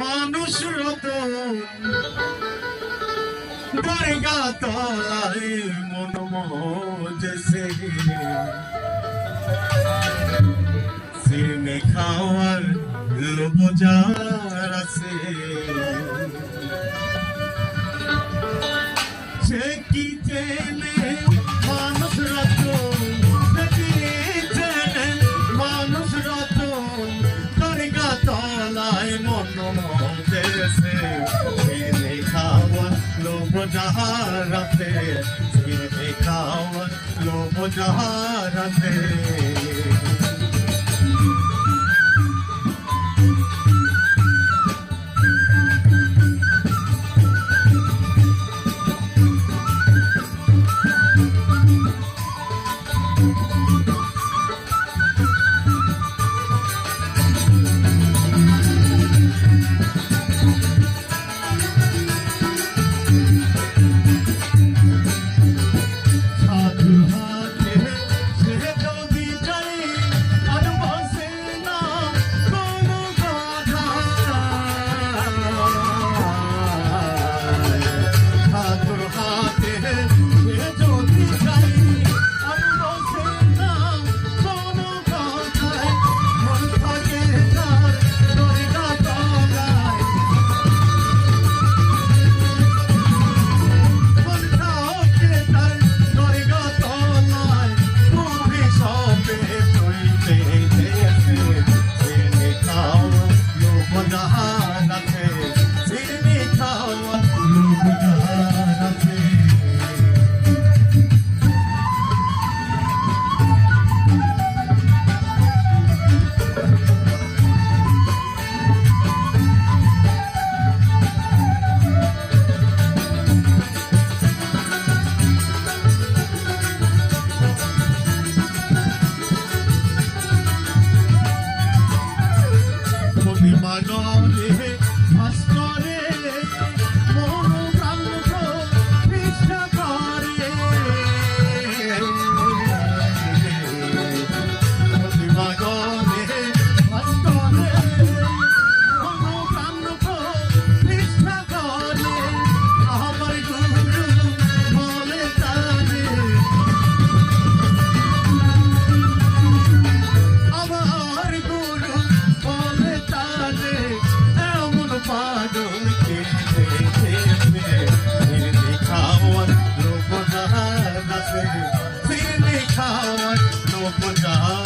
মানুষ রতন দরগা তারে মন মজেছে খাওয়ার লোভ যার আছে जहारते फिर दिखावत लो जहारते Kupuka.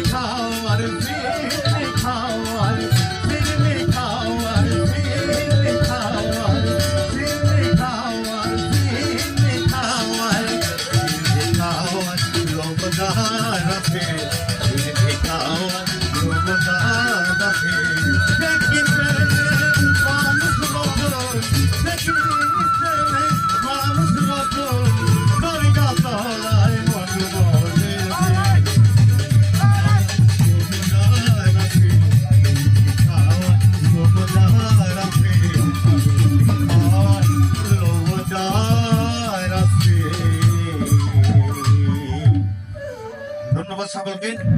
খাওয়ার of it.